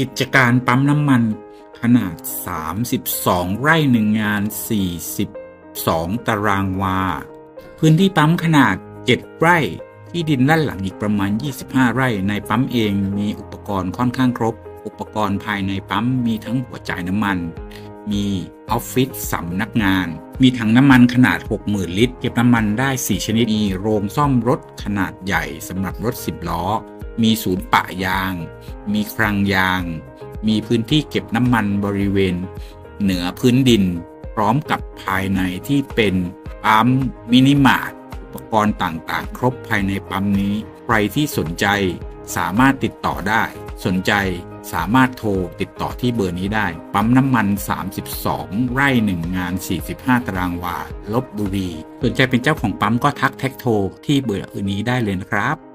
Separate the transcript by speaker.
Speaker 1: กิจการปั๊มน้ำมันขนาด 32 ไร่หนึ่งงาน 42 ตารางวา พื้นที่ปั๊มขนาด 7 ไร่ที่ดินด้านหลังอีกประมาณ 25 ไร่ ในปั๊มเองมีอุปกรณ์ค่อนข้างครบ อุปกรณ์ภายในปั๊มมีทั้งหัวจ่ายน้ำมัน มีออฟฟิศสำนักงาน มีถังน้ำมันขนาด 60,000 ลิตร เก็บน้ำมันได้ 4 ชนิด มีโรงซ่อมรถขนาดใหญ่สำหรับรถ 10 ล้อ มีศูนย์ปะยาง มีคลังยาง มีพื้นที่เก็บน้ำมันบริเวณ เหนือพื้นดิน พร้อมกับภายในที่เป็นปั๊มมินิมาร์ทอุปกรณ์ต่างๆ ครบภายในปั๊มนี้ ใครที่สนใจสามารถติดต่อได้ สนใจสามารถโทรติดต่อที่เบอร์นี้ได้ ปั๊มน้ำมัน 32 ไร่ 1 งาน 45 ตารางวาลบบุรี สนใจเป็นเจ้าของปั๊มก็ทักแท็กโทรที่เบอร์นี้ได้เลยนะครับ